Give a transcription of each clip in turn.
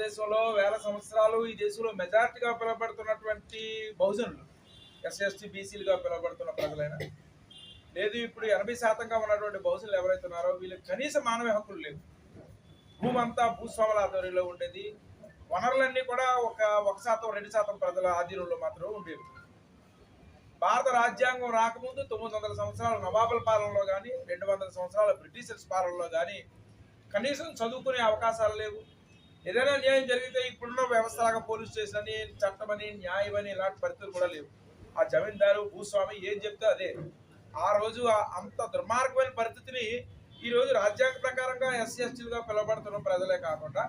భారతదేశంలో వేల సంవత్సరాలు ఈ దేశంలో మెజార్టీగా పిలువబడుతున్నటువంటి బహుజనులు ఎస్ఎస్టీ బీసీలుగా పిలువబడుతున్న ప్రజలైనా. లేదు ఇప్పుడు ఎనభై శాతంగా ఉన్నటువంటి బహుజనులు ఎవరైతే ఉన్నారో వీళ్ళకి కనీస మానవ హక్కులు లేవు. భూమంతా భూస్వాముల ఆధ్వర్యంలో ఉండేది. వనరులన్నీ కూడా ఒక ఒక శాతం రెండు శాతం ప్రజల ఆధీనంలో మాత్రమే ఉండేవి. భారత రాజ్యాంగం రాకముందు తొమ్మిది వందల సంవత్సరాల నవాబుల పాలనలో కానీ రెండు వందల సంవత్సరాల బ్రిటిషర్స్ పాలనలో కానీ కనీసం చదువుకునే అవకాశాలు లేవు. ఏదైనా న్యాయం జరిగితే ఇప్పుడున్న వ్యవస్థలాగా పోలీస్ స్టేషన్ అని చట్టమని న్యాయం అని ఇలాంటి పరిస్థితులు కూడా లేవు. ఆ జమీందారు భూస్వామి ఏం చెప్తే అదే. ఆ రోజు అంత దుర్మార్గమైన పరిస్థితిని ఈ రోజు రాజ్యాంగ ప్రకారంగా ఎస్సీ ఎస్టీలుగా పిలువబడుతున్న ప్రజలే కాకుండా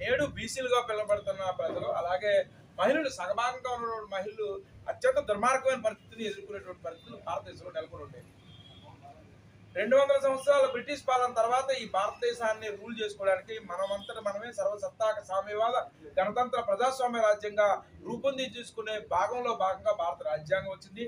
నేడు బీసీలుగా పిలువబడుతున్న ప్రజలు అలాగే మహిళలు సగభాగంగా ఉన్నటువంటి మహిళలు అత్యంత దుర్మార్గమైన పరిస్థితిని ఎదుర్కొనేటువంటి పరిస్థితులు భారతదేశంలో నెలకొని ఉండేవి రెండు వందల సంవత్సరాల బ్రిటిష్ పాలన తర్వాత ఈ భారతదేశాన్ని రూల్ చేసుకోవడానికి మనమంతట మనమే సర్వసత్తాక సామ్యవాద గణతంత్ర ప్రజాస్వామ్య రాజ్యంగా రూపొందించుకునే భాగంలో భాగంగా భారత రాజ్యాంగం వచ్చింది.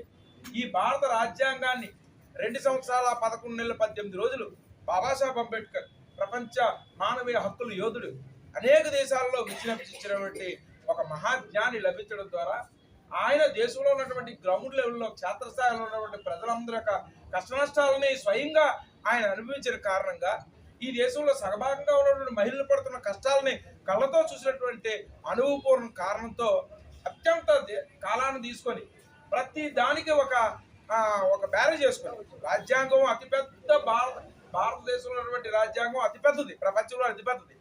ఈ భారత రాజ్యాంగాన్ని రెండు సంవత్సరాల పదకొండు నెలల పద్దెనిమిది రోజులు బాబాసాహెబ్ అంబేద్కర్ ప్రపంచ మానవీయ హక్కుల యోధుడు అనేక దేశాలలో విజృంభించినటువంటి ఒక మహాజ్ఞాని లభించడం ద్వారా ఆయన దేశంలో ఉన్నటువంటి గ్రౌండ్ లెవెల్లో క్షేత్రస్థాయిలో ఉన్నటువంటి ప్రజలందరి యొక్క కష్ట నష్టాలని స్వయంగా ఆయన అనుభవించిన కారణంగా ఈ దేశంలో సగభాగంగా ఉన్నటువంటి మహిళలు పడుతున్న కష్టాలని కళ్ళతో చూసినటువంటి అనుభవపూర్ణ కారణంతో అత్యంత కాలాన్ని తీసుకొని ప్రతి దానికి ఒక ఒక బ్యారేజ్ చేసుకొని రాజ్యాంగం అతిపెద్ద భారత భారతదేశంలో ఉన్నటువంటి రాజ్యాంగం అతిపెద్దది ప్రపంచంలో అతిపెద్దది.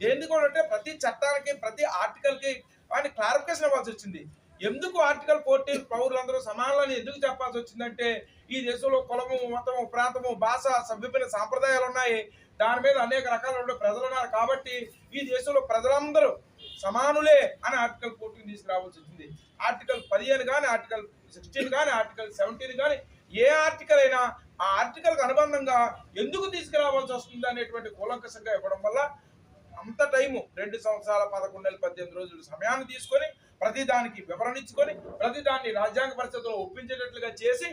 ఎందుకు అంటే ప్రతి చట్టానికి ప్రతి ఆర్టికల్కి ఆయన క్లారిఫికేషన్ ఇవ్వాల్సి వచ్చింది. ఎందుకు ఆర్టికల్ ఫోర్టీన్ పౌరులందరూ సమానాలని ఎందుకు చెప్పాల్సి వచ్చిందంటే ఈ దేశంలో కులము మతము ప్రాంతము భాష సభ్యమైన సాంప్రదాయాలు ఉన్నాయి. దాని మీద అనేక రకాల ప్రజలు ఉన్నారు కాబట్టి ఈ దేశంలో ప్రజలందరూ సమానులే అని ఆర్టికల్ ఫోర్టీన్ తీసుకురావాల్సి వచ్చింది. ఆర్టికల్ పదిహేను కానీ ఆర్టికల్ సిక్స్టీన్ కానీ ఆర్టికల్ సెవెంటీన్ కానీ ఏ ఆర్టికల్ అయినా ఆ ఆర్టికల్కి అనుబంధంగా ఎందుకు తీసుకురావాల్సి వస్తుంది అనేటువంటి కూలంకషంగా ఇవ్వడం వల్ల అంత టైము రెండు సంవత్సరాల పదకొండు నెలల పద్దెనిమిది రోజులు సమయాన్ని తీసుకొని ప్రతి దానికి వివరణ ఇచ్చుకొని ప్రతి దాన్ని రాజ్యాంగ పరిషత్తులో ఒప్పించేటట్లుగా చేసి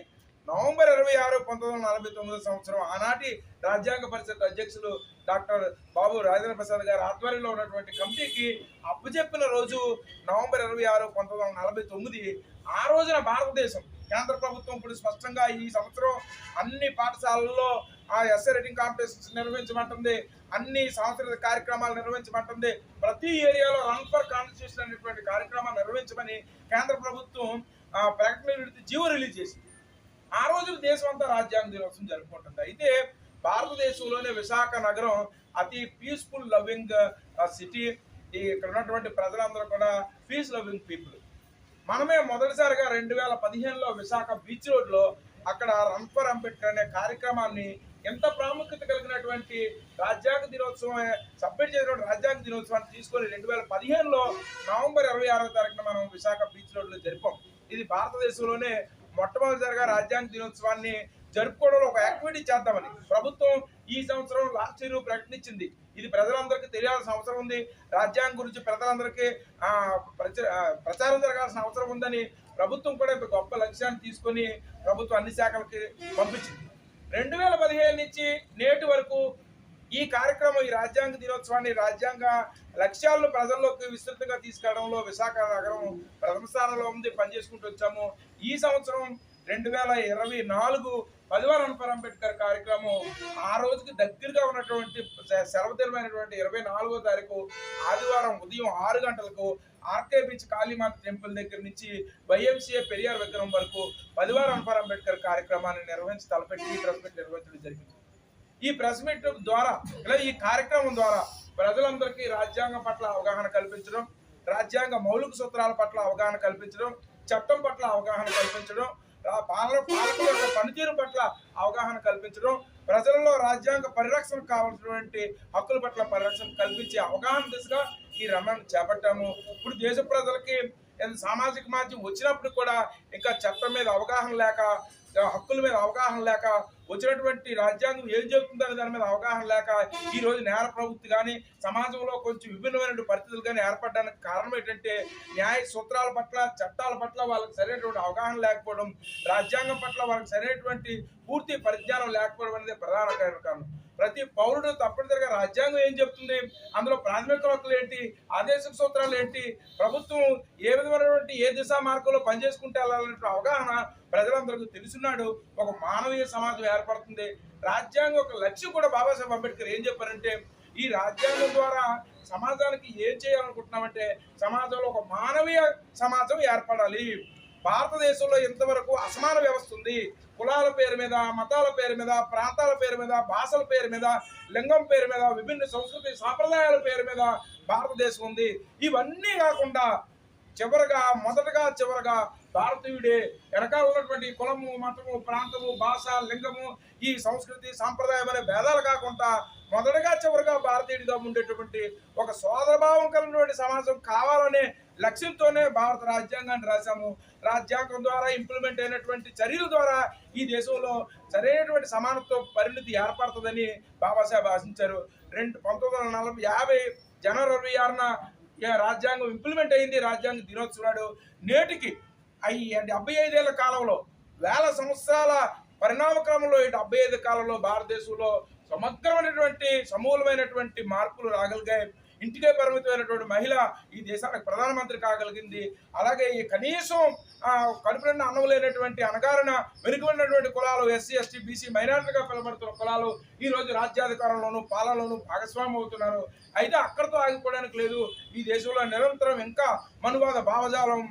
నవంబర్ ఇరవై ఆరు పంతొమ్మిది వందల నలభై తొమ్మిదో సంవత్సరం ఆనాటి రాజ్యాంగ పరిషత్ అధ్యక్షులు డాక్టర్ బాబు రాజేంద్ర ప్రసాద్ గారి ఆధ్వర్యంలో ఉన్నటువంటి కమిటీకి అప్పచెప్పిన రోజు నవంబర్ ఇరవై ఆరు పంతొమ్మిది వందల నలభై తొమ్మిది ఆ రోజున భారతదేశం కేంద్ర ప్రభుత్వం ఇప్పుడు స్పష్టంగా ఈ సంవత్సరం అన్ని పాఠశాలల్లో ఆ ఎస్ఏ రైటింగ్ కాంపిటీషన్స్ నిర్వహించమంటుంది. అన్ని సాంస్కృతిక కార్యక్రమాలు నిర్వహించమంటుంది. ప్రతి ఏరియాలో రన్ ఫర్ కాన్స్టిట్యూషన్ అనేటువంటి కార్యక్రమాలు నిర్వహించమని కేంద్ర ప్రభుత్వం ప్రకటన జీవో రిలీజ్ చేసింది. ఆ రోజు దేశం అంతా రాజ్యాంగ దినోత్సవం జరుపుకుంటుంది. అయితే భారతదేశంలోనే విశాఖ నగరం అతి పీస్ఫుల్ లవింగ్ సిటీ ఇక్కడ ఉన్నటువంటి ప్రజలందరూ కూడా పీస్ లవింగ్ పీపుల్ మనమే మొదటిసారిగా రెండు వేల పదిహేనులో విశాఖ బీచ్ రోడ్లో అక్కడ రన్ ఫర్ అంబేద్కర్ అనే కార్యక్రమాన్ని ఎంత ప్రాముఖ్యత కలిగినటువంటి రాజ్యాంగ దినోత్సవం సబ్మిట్ చేసినటువంటి రాజ్యాంగ దినోత్సవాన్ని తీసుకొని రెండు వేల పదిహేనులో నవంబర్ ఇరవై ఆరో తారీఖున మనం విశాఖ బీచ్ రోడ్లో జరిపాం. ఇది భారతదేశంలోనే మొట్టమొదటిసారిగా రాజ్యాంగ దినోత్సవాన్ని జరుపుకోవడంలో ఒక యాక్టివిటీ చేద్దామని ప్రభుత్వం ఈ సంవత్సరం లాస్ట్ ఇయర్ ప్రకటించింది. ఇది ప్రజలందరికీ తెలియాల్సిన అవసరం ఉంది. రాజ్యాంగం గురించి ప్రజలందరికీ ప్రచ- ప్రచారం జరగాల్సిన అవసరం ఉందని ప్రభుత్వం కూడా గొప్ప లక్ష్యాన్ని తీసుకొని ప్రభుత్వం అన్ని శాఖలకి పంపించింది. రెండు వేల పదిహేను నుంచి నేటి వరకు ఈ కార్యక్రమం ఈ రాజ్యాంగ దినోత్సవాన్ని రాజ్యాంగ లక్ష్యాలను ప్రజల్లోకి విస్తృతంగా తీసుకెళ్ళడంలో విశాఖ నగరం ప్రథమ స్థానంలో ఉంది పనిచేసుకుంటూ వచ్చాము. ఈ సంవత్సరం రెండు వేల ఇరవై నాలుగు పదివారం అనుపర్ అంబేద్కర్ కార్యక్రమం ఆ రోజుకి దగ్గరగా ఉన్నటువంటి సె- ఇరవై నాలుగో తారీఖు ఆదివారం ఉదయం ఆరు గంటలకు ఆర్కే బీచ్ కాళీమాత టెంపుల్ దగ్గర నుంచి వైఎంసీఏ పెరియార్ విగ్రహం వరకు పదివారం అనుపర్ అంబేద్కర్ కార్యక్రమాన్ని నిర్వహించి తలపెట్టి ఈ ప్రెస్ మీట్ నిర్వహించడం జరిగింది. ఈ ప్రెస్ మీట్ ద్వారా ఇలా ఈ కార్యక్రమం ద్వారా ప్రజలందరికీ రాజ్యాంగం పట్ల అవగాహన కల్పించడం రాజ్యాంగ మౌలిక సూత్రాల పట్ల అవగాహన కల్పించడం చట్టం పట్ల అవగాహన కల్పించడం పాలన పాలకుల యొక్క పనితీరు పట్ల అవగాహన కల్పించడం ప్రజలలో రాజ్యాంగ పరిరక్షణ కావాల్సినటువంటి హక్కుల పట్ల పరిరక్షణ కల్పించే అవగాహన దిశగా ఈ రమణను చేపట్టాము. ఇప్పుడు దేశ ప్రజలకి సామాజిక మాధ్యమం వచ్చినప్పుడు కూడా ఇంకా చట్టం మీద అవగాహన లేక హక్కుల మీద అవగాహన లేక వచ్చినటువంటి రాజ్యాంగం ఏం చెబుతుందనే దాని మీద అవగాహన లేక ఈ రోజు నేర ప్రవృత్తి కానీ సమాజంలో కొంచెం విభిన్నమైన పరిస్థితులు కానీ ఏర్పడడానికి కారణం ఏంటంటే న్యాయ సూత్రాల పట్ల చట్టాల పట్ల వాళ్ళకి సరైనటువంటి అవగాహన లేకపోవడం రాజ్యాంగం పట్ల వాళ్ళకి సరైనటువంటి పూర్తి పరిజ్ఞానం లేకపోవడం అనేది ప్రధాన కారణం. ప్రతి పౌరుడు తప్పనిసరిగా రాజ్యాంగం ఏం చెప్తుంది? అందులో ప్రాథమిక హక్కులు ఏంటి? ఆదేశక సూత్రాలు ఏంటి? ప్రభుత్వం ఏ విధమైనటువంటి ఏ దిశా మార్గంలో పనిచేసుకుంటే వెళ్ళాలనే అవగాహన ప్రజలందరికీ తెలుసున్నాడు ఒక మానవీయ సమాజం ఏర్పడుతుంది. రాజ్యాంగం ఒక లక్ష్యం కూడా బాబాసాహెబ్ అంబేద్కర్ ఏం చెప్పారంటే ఈ రాజ్యాంగం ద్వారా సమాజానికి ఏం చేయాలనుకుంటున్నామంటే సమాజంలో ఒక మానవీయ సమాజం ఏర్పడాలి. భారతదేశంలో ఇంతవరకు అసమాన వ్యవస్థ ఉంది? కులాల పేరు మీద మతాల పేరు మీద ప్రాంతాల పేరు మీద భాషల పేరు మీద లింగం పేరు మీద విభిన్న సంస్కృతి సాంప్రదాయాల పేరు మీద భారతదేశం ఉంది. ఇవన్నీ కాకుండా చివరగా మొదటగా చివరగా భారతీయుడే వెనకాల ఉన్నటువంటి కులము మతము ప్రాంతము భాష లింగము ఈ సంస్కృతి సాంప్రదాయం అనే భేదాలు కాకుండా మొదటగా చివరిగా భారతీయుడిగా ఉండేటువంటి ఒక సోదరభావం కలిగినటువంటి సమాజం కావాలనే లక్ష్యంతోనే భారత రాజ్యాంగాన్ని రాశాము. రాజ్యాంగం ద్వారా ఇంప్లిమెంట్ అయినటువంటి చర్యల ద్వారా ఈ దేశంలో సరైనటువంటి సమానత్వ పరిణితి ఏర్పడుతుందని బాబాసాహెబ్ ఆశించారు. రెండు పంతొమ్మిది వందల నలభై యాభై జనవరి ఇరవై ఆరున రాజ్యాంగం ఇంప్లిమెంట్ అయింది. రాజ్యాంగ దినోత్సవం నాడు నేటికి అయి డెబ్బై ఐదేళ్ళ కాలంలో వేల సంవత్సరాల పరిణామ క్రమంలో ఈ డెబ్బై ఐదు కాలంలో భారతదేశంలో సమగ్రమైనటువంటి సమూలమైనటువంటి మార్పులు రాగలిగాయి. ఇంటికే పరిమితమైనటువంటి మహిళ ఈ దేశానికి ప్రధానమంత్రి కాగలిగింది. అలాగే ఈ కనీసం కడుపున కడుపు అన్నం లేనటువంటి అనగారిన వెనుకబడినటువంటి కులాలు ఎస్సీ ఎస్టీ బీసీ మైనారిటీగా పిలువబడుతున్న కులాలు ఈ రోజు పాలనలోనూ పాలనలోను భాగస్వామి అవుతున్నారు అయితే అక్కడితో ఆగిపోవడానికి లేదు. ఈ దేశంలో నిరంతరం ఇంకా మనువాద భావజాలం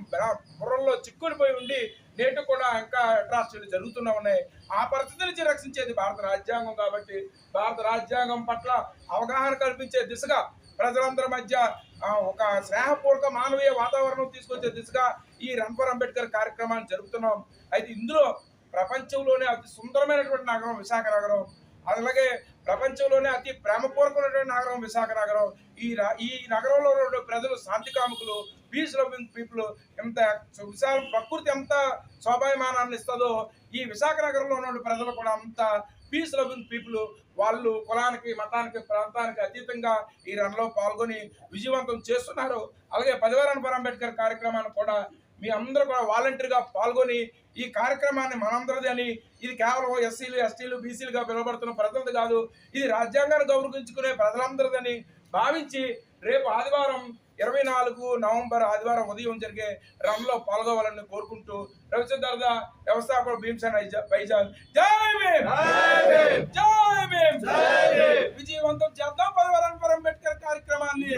బుర్రల్లో చిక్కుడిపోయి ఉండి నేటి కూడా ఇంకా అట్రాసిటీలు జరుగుతూనే ఉన్నాయి. ఆ పరిస్థితి నుంచి రక్షించేది భారత రాజ్యాంగం కాబట్టి భారత రాజ్యాంగం పట్ల అవగాహన కల్పించే దిశగా ప్రజలందరి మధ్య ఒక స్నేహపూర్వక మానవీయ వాతావరణం తీసుకొచ్చే దిశగా ఈ రణపర్ అంబేద్కర్ కార్యక్రమాన్ని జరుపుతున్నాం. అయితే ఇందులో ప్రపంచంలోనే అతి సుందరమైనటువంటి నగరం విశాఖ నగరం అలాగే ప్రపంచంలోనే అతి ప్రేమపూర్వకమైనటువంటి నగరం విశాఖ నగరం. ఈ ఈ నగరంలో ఉన్న ప్రజలు శాంతి కాముకులు పీస్ లవింగ్ పీపుల్ ఎంత విశాల ప్రకృతి ఎంత శోభాయమానాన్ని ఇస్తుందో ఈ విశాఖ నగరంలో ఉన్న ప్రజలు కూడా అంత పీస్ లవింగ్ పీపుల్ వాళ్ళు కులానికి మతానికి ప్రాంతానికి అతీతంగా ఈ రన్లో పాల్గొని విజయవంతం చేస్తున్నారు. అలాగే పదివారాన్ని అంబేద్కర్ కార్యక్రమాన్ని కూడా మీ అందరూ కూడా వాలంటీర్గా పాల్గొని ఈ కార్యక్రమాన్ని మనందరిది అని ఇది కేవలం ఎస్సీలు ఎస్టీలు బీసీలుగా పిలువబడుతున్న ప్రజలది కాదు. ఇది రాజ్యాంగాన్ని గౌరవించుకునే ప్రజలందరిదని భావించి రేపు ఆదివారం ఇరవై నాలుగు నవంబర్ ఆదివారం ఉదయం జరిగే రన్లో పాల్గొవాలని కోరుకుంటూ రవిచంద్రద వ్యవస్థాపకుడు భీమసేన వైజాగ్. జై భీమ్! జై భీమ్! విజయవంతం చేద్దాం పదవరం అంబేద్కర్ కార్యక్రమాన్ని.